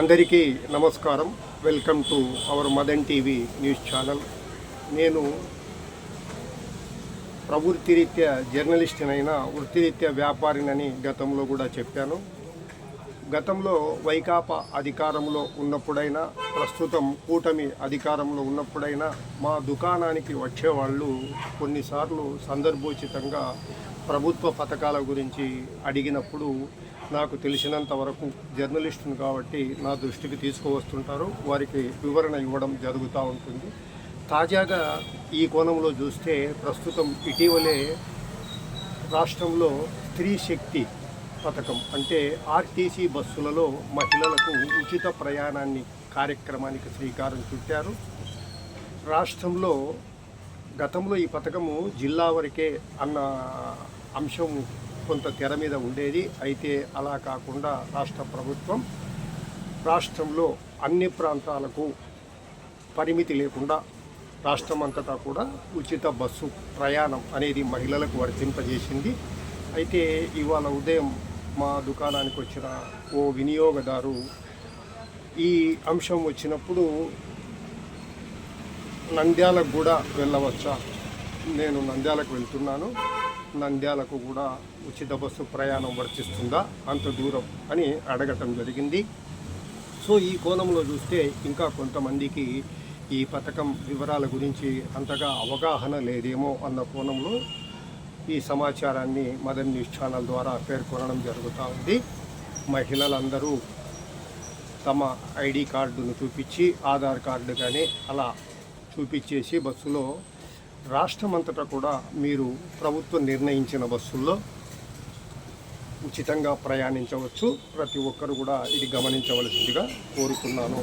అందరికీ నమస్కారం. Welcome to our Madan TV news channel. నేను ప్రవృత్తిరీత్యా జర్నలిస్ట్నైనా వృత్తిరీత్యా వ్యాపారినని గతంలో కూడా చెప్పాను. గతంలో వైకాపా అధికారంలో ఉన్నప్పుడైనా ప్రస్తుతం కూటమి అధికారంలో ఉన్నప్పుడైనా మా దుకాణానికి వచ్చేవాళ్ళు కొన్నిసార్లు సందర్భోచితంగా ప్రభుత్వ పథకాల గురించి అడిగినప్పుడు నాకు తెలిసినంత వరకు జర్నలిస్టును కాబట్టి నా దృష్టికి తీసుకువస్తుంటారు. వారికి వివరణ ఇవ్వడం జరుగుతూ ఉంటుంది. తాజాగా ఈ కోణంలో చూస్తే ప్రస్తుతం ఇటీవలే రాష్ట్రంలో స్త్రీ శక్తి పథకం. అంటే ఆర్టీసీ బస్సులలో మహిళలకు ఉచిత ప్రయాణాన్ని కార్యక్రమానికి శ్రీకారం చుట్టారు. రాష్ట్రంలో గతంలో ఈ పథకము జిల్లా వరకే అన్న అంశం కొంత తెర మీద ఉండేది. అయితే అలా కాకుండా రాష్ట్ర ప్రభుత్వం రాష్ట్రంలో అన్ని ప్రాంతాలకు పరిమితి లేకుండా రాష్ట్రమంతటా కూడా ఉచిత బస్సు ప్రయాణం అనేది మహిళలకు వర్తింపజేసింది. అయితే ఇవాళ ఉదయం మా దుకాణానికి వచ్చిన ఓ వినియోగదారు ఈ అంశం వచ్చినప్పుడు నంద్యాలకు కూడా వెళ్ళవచ్చా? నేను నంద్యాలకు వెళ్తున్నాను. నంద్యాలకు కూడా ఉచిత బస్సు ప్రయాణం వర్తిస్తుందా? అంత దూరం అని అడగటం జరిగింది. సో ఈ కోణంలో చూస్తే ఇంకా కొంతమందికి ఈ పథకం వివరాల గురించి అంతగా అవగాహన లేదేమో అన్న కోణంలో ఈ సమాచారాన్ని మదన్ న్యూస్ ఛానల్ ద్వారా పేర్కొనడం జరుగుతూ ఉంది. మహిళలందరూ తమ ఐడి కార్డును చూపించి ఆధార్ కార్డు కానీ అలా చూపించేసి బస్సులో రాష్ట్రమంతటా కూడా మీరు ప్రభుత్వం నిర్ణయించిన బస్సుల్లో ఉచితంగా ప్రయాణించవచ్చు. ప్రతి ఒక్కరు కూడా ఇది గమనించవలసిందిగా కోరుతున్నాను